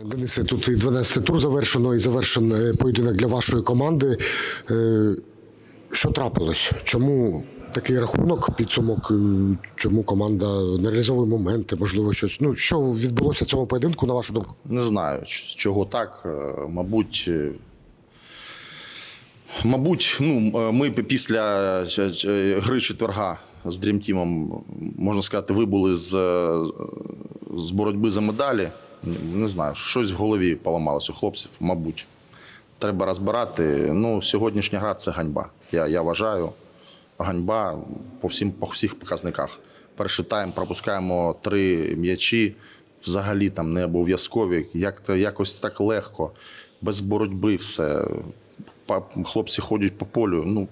Денисе, тут і 12 тур завершено, і завершен поєдинок для вашої команди. Е, Що трапилось? Чому такий рахунок, підсумок? е, Чому команда не реалізовує моменти, можливо, щось? Ну, що відбулося в цьому поєдинку, на вашу думку? Не знаю, чого так. Е, Мабуть, мабуть, ну, ми після гри четверга з Дрімтімом, можна сказати, вибули з, з боротьби за медалі. Не знаю, щось в голові поламалось у хлопців, мабуть. Треба розбирати. Ну, сьогоднішня гра це ганьба. Я, я вважаю, ганьба по всім по всіх показниках. Перший тайм пропускаємо три м'ячі, взагалі там не обов'язкові. Як якось так легко, без боротьби все. Хлопці ходять по полю. Ну,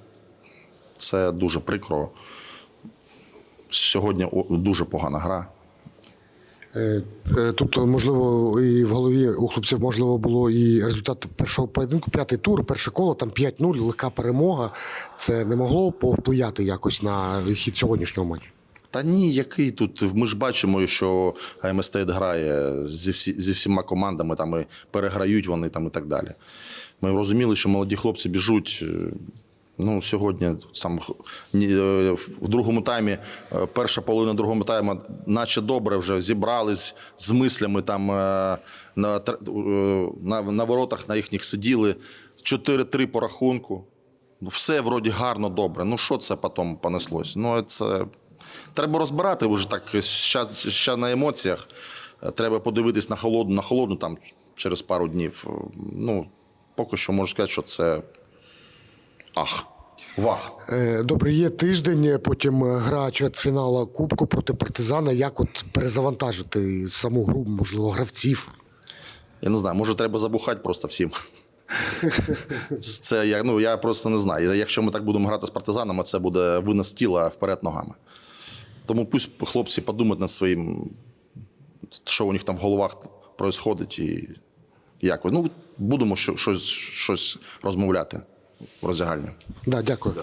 це дуже прикро. Сьогодні дуже погана гра. Е, е, Тут, можливо, і в голові у хлопців можливо було і результат першого поєдинку, п'ятий тур, перше коло, там 5-0, легка перемога. Це не могло повпливати якось на хід сьогоднішнього матчу. Та ні, який тут. Ми ж бачимо, що Стейт грає зі, всі, зі всіма командами, там і переграють вони там і так далі. Ми розуміли, що молоді хлопці біжуть. Ну, сьогодні там е, в другому таймі, е, перша половина другого тайму, наче добре вже зібрались з мислями там е, на, на, на воротах на їхніх сиділи. 4-3 по рахунку. Ну, все вроді гарно, добре. Ну що це потім понеслось? Ну, це треба розбирати вже так. Ще на емоціях. Треба подивитись на холодну, на холодну там через пару днів. Ну, поки що можу сказати, що це ах. Вах. Е, Добре, є тиждень, потім е, гра чвертьфіналу Кубку проти партизана. Як от перезавантажити саму гру, можливо, гравців? Я не знаю, може треба забухати просто всім. Це я, ну, я просто не знаю. Якщо ми так будемо грати з партизанами, це буде винос тіла вперед ногами. Тому пусть хлопці подумають над своїм, що у них там в головах відбувається і як. Ну, будемо щось, щось розмовляти в роздягальні. Да, дякую.